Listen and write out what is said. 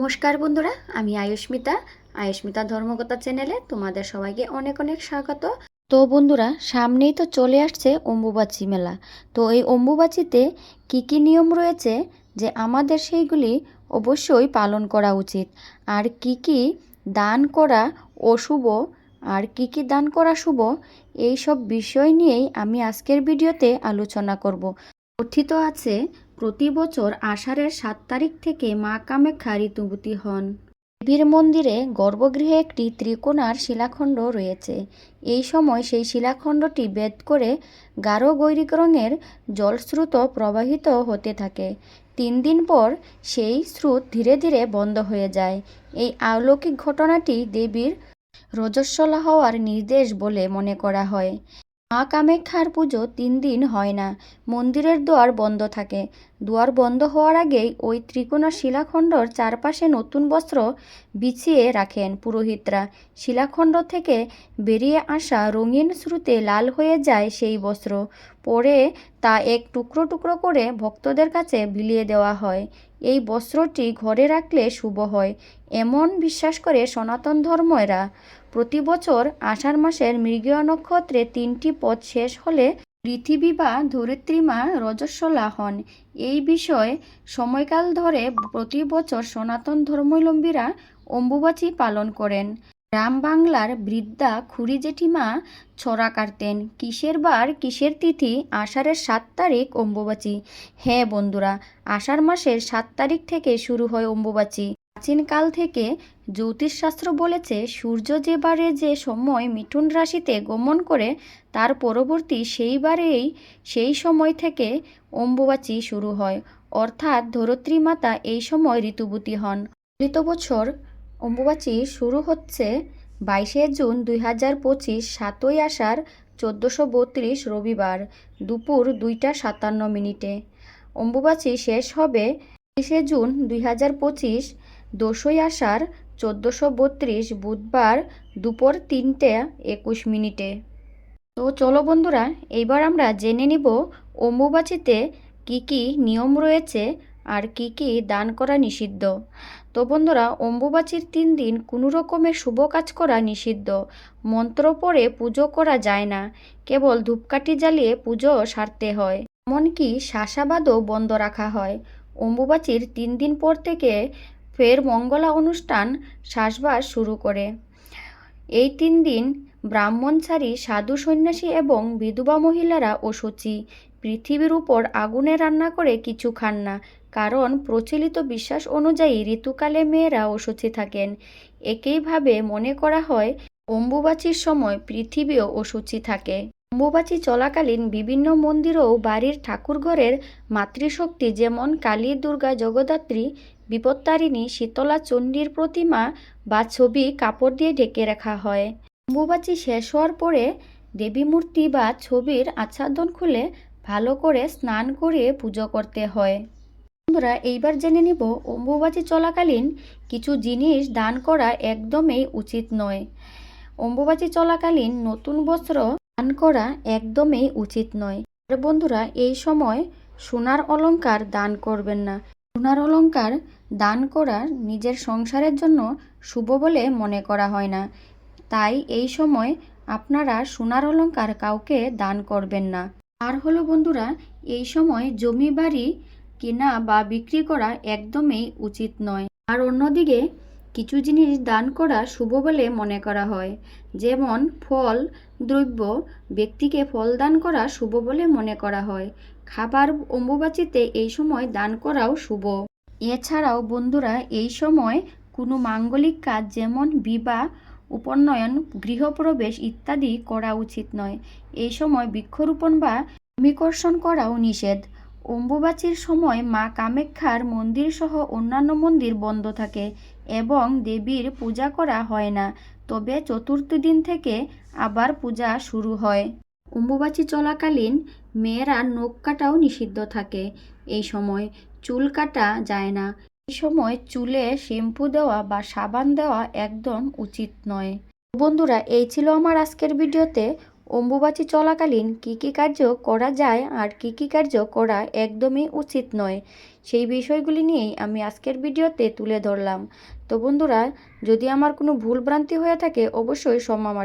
নমস্কার বন্ধুরা, আমি আয়ুষ্মিতা আয়ুষ্মিতা ধর্মকথা চ্যানেলে তোমাদের সবাইকে অনেক অনেক স্বাগত। তো বন্ধুরা, সামনেই তো চলে আসছে অম্বুবাচী মেলা। তো এই অম্বুবাচীতে কি কি নিয়ম রয়েছে যে আমাদের সেইগুলি অবশ্যই পালন করা উচিত? আর কি কি দান করা অশুভ আর কি কি দান করা শুভ? এই সব বিষয় নিয়েই আমি আজকের ভিডিওতে আলোচনা করব। কথিত আছে, প্রতি বছর আষাঢ়ের সাত তারিখ থেকে মা কামাখ্যা ঋতুবতী হন। দেবীর মন্দিরে গর্ভগৃহে একটি ত্রিকোণার শিলাখণ্ড রয়েছে। এই সময় সেই শিলাখণ্ডটি বেদ করে গাঢ় গৈরিক রঙের জলস্রোত প্রবাহিত হতে থাকে। তিন দিন পর সেই স্রোত ধীরে ধীরে বন্ধ হয়ে যায়। এই অলৌকিক ঘটনাটি দেবীর রজস্বলা হওয়ার নির্দেশ বলে মনে করা হয়। মা কামাখ্যার পুজো তিন দিন হয় না, মন্দিরের দুয়ার বন্ধ থাকে। দুয়ার বন্ধ হওয়ার আগেই ওই ত্রিকোণা শিলাখণ্ডর চারপাশে নতুন বস্ত্র বিছিয়ে রাখেন পুরোহিতরা। শিলাখণ্ড থেকে বেরিয়ে আসা রঙিন শ্রুতে লাল হয়ে যায় সেই বস্ত্র। পরে তা এক টুকরো টুকরো করে ভক্তদের কাছে বিলিয়ে দেওয়া হয়। এই বস্ত্রটি ঘরে রাখলে শুভ হয়, এমন বিশ্বাস করে সনাতন ধর্মেরা প্রতি বছর আষাঢ় মাসের মৃগীয় নক্ষত্রে তিনটি পদ শেষ হলে পৃথিবী বা ধরিত্রীমা রজস্বলা হন। এই বিষয়ে সময়কাল ধরে প্রতি বছর সনাতন ধর্মাবলম্বীরা অম্বুবাচী পালন করেন। গ্রাম বাংলার বৃদ্ধা খুড়ি জেঠিমা ছড়া কাটতেন। কিসের বার, কিসের তিথি? আষাঢ়ের সাত তারিখ, অম্বুবাচী। হ্যাঁ বন্ধুরা, আষাঢ় মাসের সাত তারিখ থেকে শুরু হয় অম্বুবাচী। প্রাচীনকাল থেকে জ্যোতিষশাস্ত্র বলেছে, সূর্য যে বারে যে সময় মিঠুন রাশিতে গমন করে, তার পরবর্তী সেই বারেই, সেই সময় থেকে অম্বুবাচী শুরু হয়। অর্থাৎ ধরিত্রী মাতা এই সময় ঋতুবতী হন। চলিত বছর অম্বুবাচী শুরু হচ্ছে বাইশে জুন দুই হাজার পঁচিশ সাতই আষাঢ় চোদ্দোশো বত্রিশ রবিবার দুপুর দুইটা সাতান্ন মিনিটে। অম্বুবাচী শেষ হবে তিরিশে জুন দুই হাজার পঁচিশ দোসই আষাঢ় চোদ্দোশো বত্রিশ বুধবার দুপুর তিনটে একুশ মিনিটে। তো চলো বন্ধুরা, এইবার আমরা জেনে নিব অম্বুবাচীতে কি কি নিয়ম রয়েছে আর কি কি দান করা নিষিদ্ধ। তো বন্ধুরা, অম্বুবাচীর তিন দিন কোনো রকমের শুভ কাজ করা নিষিদ্ধ। মন্ত্র পড়ে পুজো করা যায় না। কেবল ধূপকাঠি জ্বালিয়ে পুজো সারতে হয়। এমনকি শাসাবাদও বন্ধ রাখা হয়। অম্বুবাচীর তিন দিন পর থেকে ফের মঙ্গলা অনুষ্ঠান শ্বাসবাস শুরু করে। এই তিন দিন ব্রাহ্মণচারী সাধু সন্ন্যাসী এবং বিধবা মহিলারা অসুচি পৃথিবীর উপর আগুনে রান্না করে কিছু খান না। কারণ প্রচলিত বিশ্বাস অনুযায়ী ঋতুকালে মেয়েরা অসুচি থাকেন। একইভাবে মনে করা হয় অম্বুবাচীর সময় পৃথিবীও অসুচি থাকে। অম্বুবাচী চলাকালীন বিভিন্ন মন্দির ও বাড়ির ঠাকুরঘরের মাতৃশক্তি যেমন কালী, দুর্গা, জগদ্ধাত্রী, বিপত্তারিণী, শীতলা, চণ্ডীর প্রতিমা বা ছবি কাপড় দিয়ে ঢেকে রাখা হয়। অম্বুবাচী শেষ হওয়ার পরে দেবী মূর্তি বা ছবির আচ্ছাদন খুলে ভালো করে স্নান করিয়ে পুজো করতে হয়। বন্ধুরা, এইবার জেনে নিব অম্বুবাচী চলাকালীন কিছু জিনিস দান করা একদমই উচিত নয়। অম্বুবাচী চলাকালীন নতুন বস্ত্র দান করা একদমই উচিত নয়। আর বন্ধুরা, এই সময় সোনার অলংকার দান করবেন না। সোনার অলঙ্কার দান করা নিজের সংসারের জন্য শুভ বলে মনে করা হয় না। তাই এই সময় আপনারা সোনার অলংকার কাউকে দান করবেন না। আর হলো বন্ধুরা, এই সময় জমি বাড়ি কেনা বা বিক্রি করা একদমই উচিত নয়। আর অন্যদিকে, কিছু জিনিস দান করা শুভ বলে মনে করা হয়। যেমন, ফল, দ্রব্য, ব্যক্তিকে ফল দান করা শুভ বলে মনে করা হয়। খাবার অম্বুবাচীতে এই সময় দান করাও শুভ। এছাড়াও বন্ধুরা, এই সময় কোনো মাঙ্গলিক কাজ যেমন বিবাহ, উপনয়ন, গৃহপ্রবেশ ইত্যাদি করা উচিত নয়। এই সময় বৃক্ষরোপণ বা ভূমিকর্ষণ করাও নিষেধ। অম্বুবাচীর সময় মা কামাখ্যার মন্দির সহ অন্যান্য মন্দির বন্ধ থাকে এবং দেবীর পূজা করা হয় না। তবে চতুর্থ দিন থেকে আবার পূজা শুরু হয়। অম্বুবাচী চলাকালীন মেয়েরা নখ কাটাও নিষিদ্ধ থাকে। এই সময় চুল কাটা যায় না। এই সময় চুলে শ্যাম্পু দেওয়া বা সাবান দেওয়া একদম উচিত নয়। বন্ধুরা, এই ছিল আমার আজকের ভিডিওতে। অম্বুবাচী চলাকালীন কী কী কার্য করা যায় আর কী কী কার্য করা একদমই উচিত নয়, সেই বিষয়গুলি নিয়েই আমি আজকের ভিডিওতে তুলে ধরলাম। তো বন্ধুরা, যদি আমার কোনো ভুল ভ্রান্তি হয়ে থাকে, অবশ্যই ক্ষমা